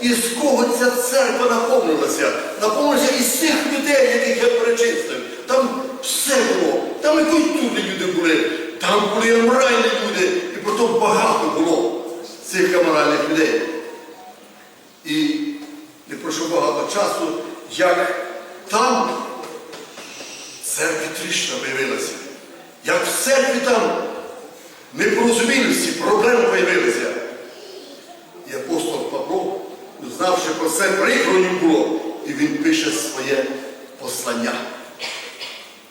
І з кого ця церква наповнилася? Наповнилася із цих людей, яких я перечислив. Там все було. Там і культурні люди були, там були і аморальні люди, і потім багато було цих аморальних людей. І не пройшло багато часу, як там церкві тріщина виявилася. Як в церкві там непорозумілості, проблеми появилися. І апостол Павло, це, прикро йому було, і він пише своє послання.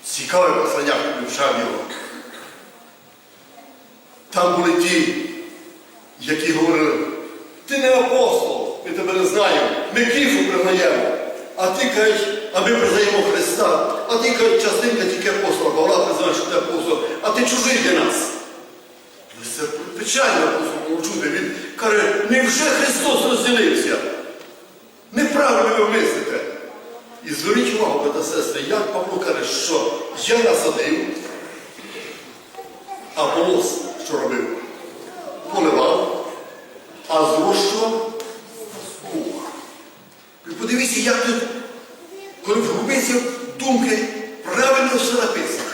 Цікаве послання, вивчав його. Там були ті, які говорили, ти не апостол, ми тебе не знаємо, ми кіфу признаємо. А ти кажеш, а ми признаємо Христа, а ти кажеш, частинка тільки апостола, Павла признає, що ти апостол, а ти чужий для нас. Це печально апостол чути. Він каже, невже Христос розділився? Ви мислите. І зверніть увагу, брата сестри, як Павло каже, що я насадив, а Полос що робив? Поливав, а зрощував Бог. Ви подивіться, як тут, коли вгубиться думки, правильно все написано.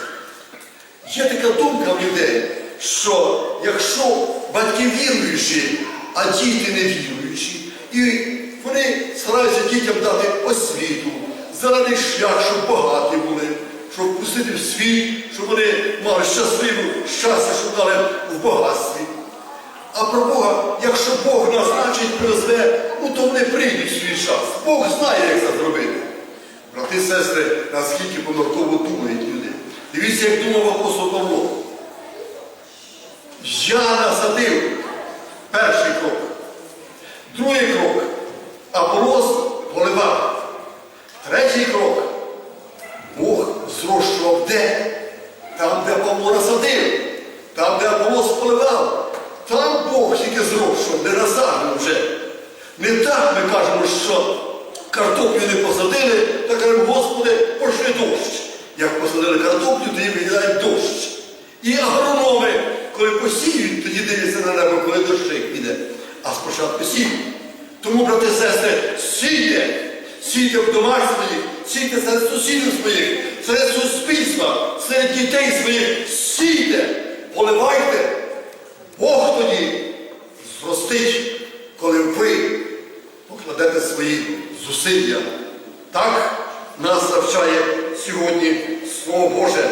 Є така думка в людей, що якщо батьки віруючі, а діти не віруючі, і вони стараються дітям дати освіту, зелений шлях, щоб багаті були, щоб пустити в світ, щоб вони мали щасливу щастя, щоб дали в багатстві. А про Бога, якщо Бог назначить, призве, ну то вони прийдуть свій час. Бог знає, як це зробити. Брати сестри, наскільки помилково думають люди. Дивіться, як думав апостол Павло. Я насадив перший крок. Другий крок. Аполос поливав. Третій крок. Бог зрощував де? Там, де Павло насадив. Там, де Аполос поливав. Там Бог тільки зрощував, не насаджував вже. Не так ми кажемо, що картоплю не посадили, та кажемо, Господи, пошли дощ. Як посадили картоплю, тоді виглядають дощ. І агрономи, коли посіють, тоді дивляться на небо, коли дощик піде. А спочатку сіють. Тому, брати і сестри, сійте, сійте в домах своїх, сійте серед сусідів своїх, серед суспільства, серед дітей своїх, сійте, поливайте. Бог тоді зростить, коли ви покладете свої зусилля. Так нас навчає сьогодні Слово Боже.